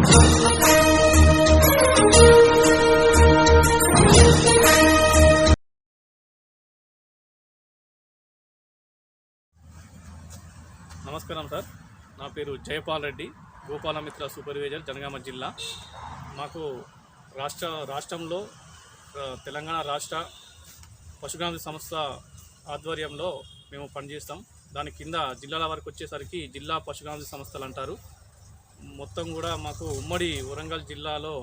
నమస్కారం సార్. నా పేరు జయపాల్ రెడ్డి గోపాలమిత్ర సూపర్వైజర్ జనగామ జిల్లా. మాకు రాష్ట్ర రాష్ట్రంలో తెలంగాణ రాష్ట్ర పశుగ్రామ సంస్థ ఆధ్వర్యంలో మేము పనిచేస్తాం. దాని కింద జిల్లాల వరకు వచ్చేసరికి జిల్లా పశుగ్రామ సంస్థలు అంటారు. మొత్తం కూడా మాకు ఉమ్మడి వరంగల్ జిల్లాలో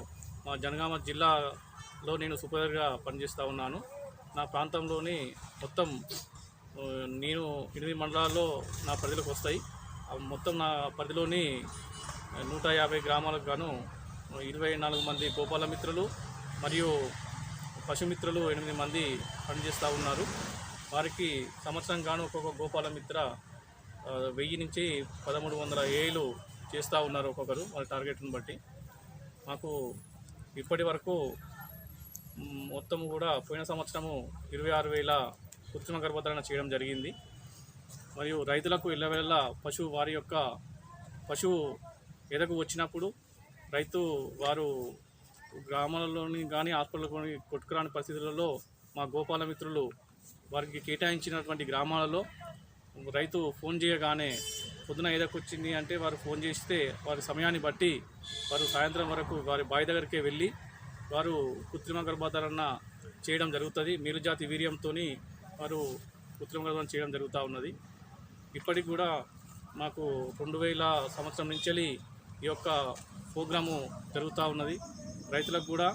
మా జనగామ జిల్లాలో నేను సూపర్వైజర్గా పనిచేస్తూ ఉన్నాను. నా ప్రాంతంలోని మొత్తం నేను ఎనిమిది మండలాల్లో నా పరిధిలోకి వస్తాయి. మొత్తం నా పరిధిలోని నూట యాభై గ్రామాలకు గాను ఇరవై నాలుగు మంది గోపాల మిత్రులు మరియు పశుమిత్రులు ఎనిమిది మంది పనిచేస్తూ ఉన్నారు. వారికి సంవత్సరం గాను ఒక్కొక్క గోపాల మిత్ర వెయ్యి నుంచి పదమూడు వందల ఏళ్ళు చేస్తూ ఉన్నారు ఒక్కొక్కరు వాళ్ళ టార్గెట్ని బట్టి. మాకు ఇప్పటి వరకు మొత్తం కూడా పోయిన సంవత్సరము ఇరవై ఆరు వేల కృత్రిమ గర్భధారణ చేయడం జరిగింది. మరియు రైతులకు ఇళ్ళవేళ పశువు వారి యొక్క పశువు ఎదకు వచ్చినప్పుడు రైతు వారు గ్రామాలలోని కానీ హాస్పిటల్ కానీ కొట్టుకురాని పరిస్థితులలో మా గోపాల మిత్రులు వారికి కేటాయించినటువంటి గ్రామాలలో రైతు ఫోన్ చేయగానే పొద్దున ఎదకొచ్చింది అంటే వారు ఫోన్ చేస్తే వారి సమయాన్ని బట్టి వారు సాయంత్రం వరకు వారి బావి దగ్గరికే వెళ్ళి వారు కృత్రిమ గర్భధారణ చేయడం జరుగుతుంది. మేలుజాతి వీర్యంతో వారు కృత్రిమ గర్భం చేయడం జరుగుతూ ఉన్నది. ఇప్పటికి కూడా మాకు రెండు వేల సంవత్సరం నుంచి ఈ యొక్క ప్రోగ్రాము జరుగుతూ ఉన్నది. రైతులకు కూడా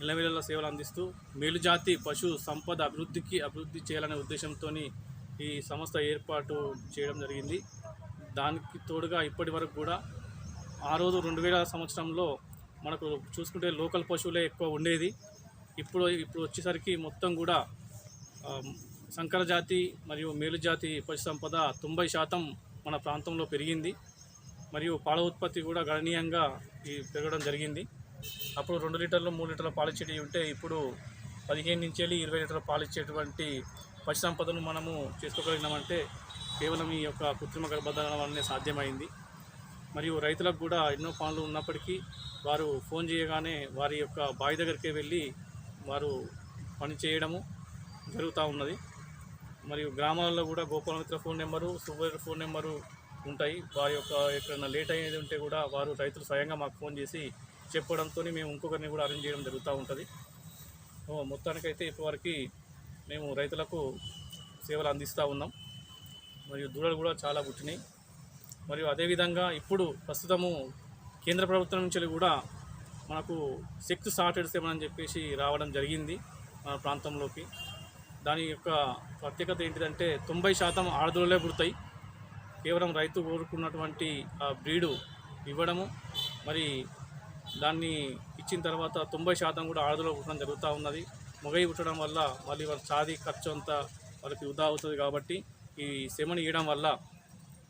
ఇళ్ళవేళ సేవలు అందిస్తూ మేలుజాతి పశు సంపద అభివృద్ధికి అభివృద్ధి చేయాలనే ఉద్దేశంతో ఈ సంస్థ ఏర్పాటు చేయడం జరిగింది. దానికి తోడుగా ఇప్పటి వరకు కూడా ఆ రోజు రెండు వేల సంవత్సరంలో మనకు చూసుకుంటే లోకల్ పశువులే ఎక్కువ ఉండేది. ఇప్పుడు ఇప్పుడు వచ్చేసరికి మొత్తం కూడా సంకరజాతి సంకర జాతి మరియు మేలు జాతి పశు సంపద తొంభై శాతం మన ప్రాంతంలో పెరిగింది. మరియు పాల ఉత్పత్తి కూడా గణనీయంగా ఈ పెరగడం జరిగింది. అప్పుడు రెండు లీటర్లు మూడు లీటర్ల పాలిచ్చేటివి ఉంటే ఇప్పుడు పదిహేను నుంచి వెళ్ళి ఇరవై లీటర్ల పాలిచ్చేటువంటి పశు సంపదను మనము చేసుకోగలిగినామంటే కేవలం ఈ యొక్క కృత్రిమ గర్భధారణ వల్లనే సాధ్యమైంది. మరియు రైతులకు కూడా ఎన్నో పనులు ఉన్నప్పటికీ వారు ఫోన్ చేయగానే వారి యొక్క బావి దగ్గరికే వెళ్ళి వారు పని చేయడము జరుగుతూ ఉన్నది. మరియు గ్రామాలలో కూడా Gopalamitra phone number super phone number ఉంటాయి. వారి యొక్క ఎక్కడైనా లేట్ అయ్యేది ఉంటే కూడా వారు రైతులు స్వయంగా మాకు ఫోన్ చేసి చెప్పడంతో మేము ఇంకొకరిని కూడా అరేంజ్ చేయడం జరుగుతూ ఉంటుంది. మొత్తానికైతే ఇప్పటివరకు మేము రైతులకు సేవలు అందిస్తూ ఉన్నాం. మరియు దూడలు కూడా చాలా పుట్టినాయి. మరియు అదేవిధంగా ఇప్పుడు ప్రస్తుతము కేంద్ర ప్రభుత్వం నుంచి కూడా మనకు సెక్స్ సార్టెడ్ సెవెన్ అని చెప్పేసి రావడం జరిగింది మన ప్రాంతంలోకి. దాని యొక్క ప్రత్యేకత ఏంటిదంటే తొంభై శాతం ఆడదూడలే పుడతాయి. కేవలం రైతు కోరుకున్నటువంటి ఆ బ్రీడు ఇవ్వడము మరి దాన్ని ఇచ్చిన తర్వాత తొంభై శాతం కూడా ఆడదూడ పుట్టడం జరుగుతూ ఉన్నది. మొగయి పుట్టడం వల్ల మళ్ళీ వాళ్ళ చాది ఖర్చు అంతా వాళ్ళకి వృధా అవుతుంది కాబట్టి ఈ సెమను ఇవ్వడం వల్ల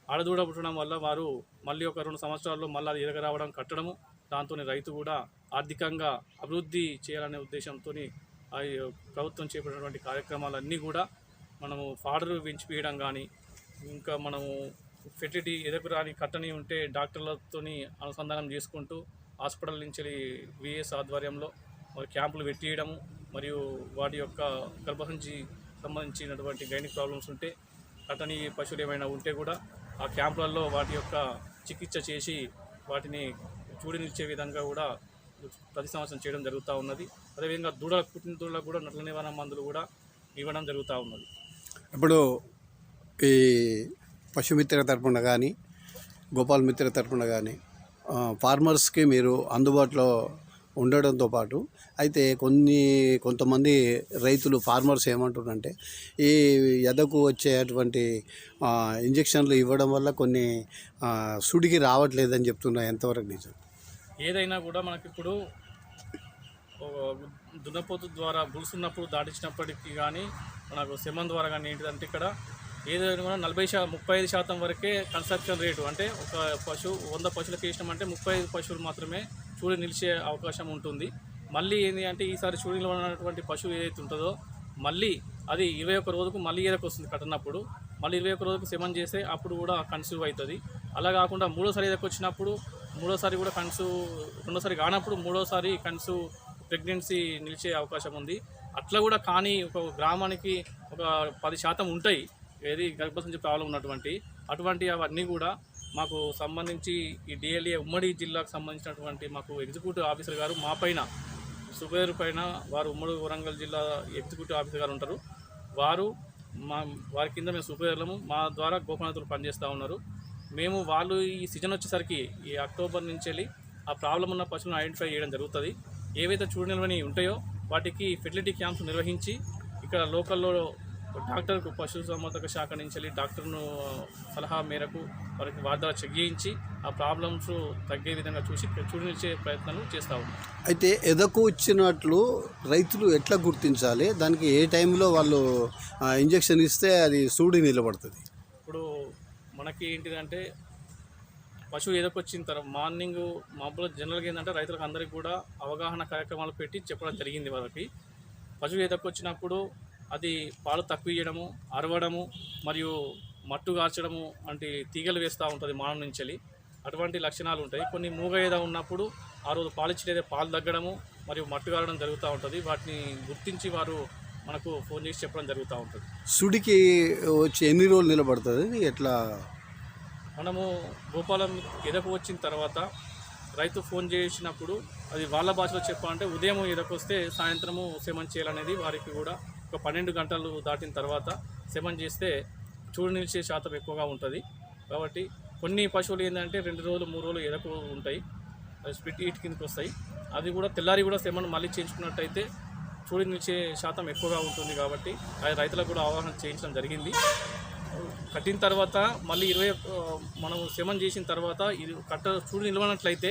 ఆడదూడ పుట్టడం వల్ల వారు మళ్ళీ ఒక రెండు సంవత్సరాల్లో మళ్ళీ అది ఎదగరావడం కట్టడము దాంతో రైతు కూడా ఆర్థికంగా అభివృద్ధి చేయాలనే ఉద్దేశంతో ఆ ప్రభుత్వం చేపట్టినటువంటి కార్యక్రమాలన్నీ కూడా మనము ఫాడర్ పెంచిపియడం కానీ ఇంకా మనము ఫెర్టిలిటీ ఎదగరాని రాని కట్టని ఉంటే డాక్టర్లతోని అనుసంధానం చేసుకుంటూ హాస్పిటల్ నుంచి విఎస్ ఆధ్వర్యంలో మరి క్యాంపులు పెట్టియడము మరియు వాటి యొక్క గర్భసంచి సంబంధించినటువంటి గైనిక్ ప్రాబ్లమ్స్ ఉంటే అతని పశువులు ఏమైనా ఉంటే కూడా ఆ క్యాంపులలో వాటి యొక్క చికిత్స చేసి వాటిని చూడనిచ్చే విధంగా కూడా ప్రతి సంవత్సరం చేయడం జరుగుతూ ఉన్నది. అదేవిధంగా దూడ పుట్టిన దూడలకు కూడా నట్ల నివారణ మందులు కూడా ఇవ్వడం జరుగుతూ ఉన్నది. ఇప్పుడు ఈ పశుమిత్ర తరపున కానీ గోపాల్ మిత్ర తరపున కానీ ఫార్మర్స్కి మీరు అందుబాటులో ఉండడంతో పాటు అయితే కొన్ని కొంతమంది రైతులు ఫార్మర్స్ ఏమంటారంటే ఈ ఎదకు వచ్చేటువంటి ఇంజక్షన్లు ఇవ్వడం వల్ల కొన్ని సుడికి రావట్లేదని చెప్తున్నా ఎంతవరకు నిజం? ఏదైనా కూడా మనకి ఇప్పుడు దున్నపోతు ద్వారా బులుసున్నప్పుడు దాటించినప్పటికీ కానీ మనకు సెమన్ ద్వారా కానీ ఏంటిదంటే ఇక్కడ ఏదైనా కూడా నలభై శా ముప్పై ఐదు శాతం వరకే కన్స్ట్రక్షన్ రేటు అంటే ఒక పశువు వంద పశువులకు వేసినామంటే ముప్పై ఐదు పశువులు మాత్రమే చూడి నిలిచే అవకాశం ఉంటుంది. మళ్ళీ ఏంటి అంటే ఈసారి చూడి నిలబడినటువంటి పశువు ఏదైతే ఉంటుందో మళ్ళీ అది ఇరవై ఒక్క రోజుకు మళ్ళీ ఏదకు వస్తుంది కట్టినప్పుడు. మళ్ళీ ఇరవై ఒక్క రోజుకు సెమన్ చేస్తే అప్పుడు కూడా కన్సూవ్ అవుతుంది. అలా కాకుండా మూడోసారి ఏదకు వచ్చినప్పుడు మూడోసారి కూడా కన్సు రెండోసారి కానప్పుడు మూడోసారి కన్సు ప్రెగ్నెన్సీ నిలిచే అవకాశం ఉంది. అట్లా కూడా కానీ ఒక గ్రామానికి ఒక పది శాతం ఉంటాయి. ఏది గర్భసంచి ప్రాబ్లం ఉన్నటువంటి అటువంటి అవన్నీ కూడా మాకు సంబంధించి ఈ డిఎల్ఏ ఉమ్మడి జిల్లాకు సంబంధించినటువంటి మాకు ఎగ్జిక్యూటివ్ ఆఫీసర్ గారు మా పైన సుబేర్ పైన వారు ఉమ్మడి వరంగల్ జిల్లా ఎగ్జిక్యూటివ్ ఆఫీసర్ గారు ఉంటారు. వారు మా వారి కింద మేము సుపేర్లము మా ద్వారా గోపనాథులు పనిచేస్తూ ఉన్నారు. మేము వాళ్ళు ఈ సీజన్ వచ్చేసరికి ఈ అక్టోబర్ నుంచి వెళ్ళి ఆ ప్రాబ్లం ఉన్న పశువులను ఐడెంటిఫై చేయడం జరుగుతుంది. ఏవైతే చూడనివని ఉంటాయో వాటికి ఫెర్టిలిటీ క్యాంప్స్ నిర్వహించి ఇక్కడ లోకల్లో డాక్టర్కు పశు సంవర్ధక శాఖ నుంచి వెళ్ళి డాక్టర్ను సలహా మేరకు వారికి వారి ద్వారా చెక్ చేయించి ఆ ప్రాబ్లమ్స్ తగ్గే విధంగా చూసి చూడనిచ్చే ప్రయత్నాలు చేస్తూ ఉన్నాం అయితే ఎదకు వచ్చినట్లు రైతులు ఎట్లా గుర్తించాలి? దానికి ఏ టైంలో వాళ్ళు ఇంజెక్షన్ ఇస్తే అది సూడి నిలబడుతుంది? ఇప్పుడు మనకి ఏంటిదంటే పశువు ఎదకొచ్చిన తర్వాత మార్నింగ్ మామూలుగా జనరల్గా ఏంటంటే రైతులకు అందరికీ కూడా అవగాహన కార్యక్రమాలు పెట్టి చెప్పడం జరిగింది వాళ్ళకి. పశువు ఎదకొచ్చినప్పుడు అది పాలు తక్కువ ఇయ్యడము అరవడము మరియు మట్టు కార్చడము వంటి తీగలు వేస్తూ ఉంటుంది మానం నుంచి. అటువంటి లక్షణాలు ఉంటాయి. కొన్ని మూగ ఏదో ఉన్నప్పుడు ఆ రోజు పాలిచ్చిలేదే పాలు తగ్గడము మరియు మట్టు కారడం జరుగుతూ ఉంటుంది. వాటిని గుర్తించి వారు మనకు ఫోన్ చేసి చెప్పడం జరుగుతూ ఉంటుంది. సుడికి వచ్చి ఎన్ని రోజులు నిలబడుతుంది? ఎట్లా? మనము గోపాలం ఎదకు వచ్చిన తర్వాత రైతు ఫోన్ చేసినప్పుడు అది వాళ్ళ భాషలో చెప్పాలంటే ఉదయం ఎదకొస్తే సాయంత్రము సెమన్ చేయాలనేది వారికి కూడా ఒక పన్నెండు గంటలు దాటిన తర్వాత సెమన్ చేస్తే చూడు నిలిచే శాతం ఎక్కువగా ఉంటుంది. కాబట్టి కొన్ని పశువులు ఏంటంటే రెండు రోజులు మూడు రోజులు ఎరకు ఉంటాయి. అవి స్పిట్ ఈట్ కిందకి వస్తాయి. అది కూడా తెల్లారి కూడా సెమన్ మళ్ళీ చేయించుకున్నట్టయితే చూడు నిలిచే శాతం ఎక్కువగా ఉంటుంది కాబట్టి అది రైతులకు కూడా అవగాహన చేయించడం జరిగింది. కట్టిన తర్వాత మళ్ళీ ఇరవై మనం శమన్ చేసిన తర్వాత ఇది కట్ట చూడు నిలవనట్లయితే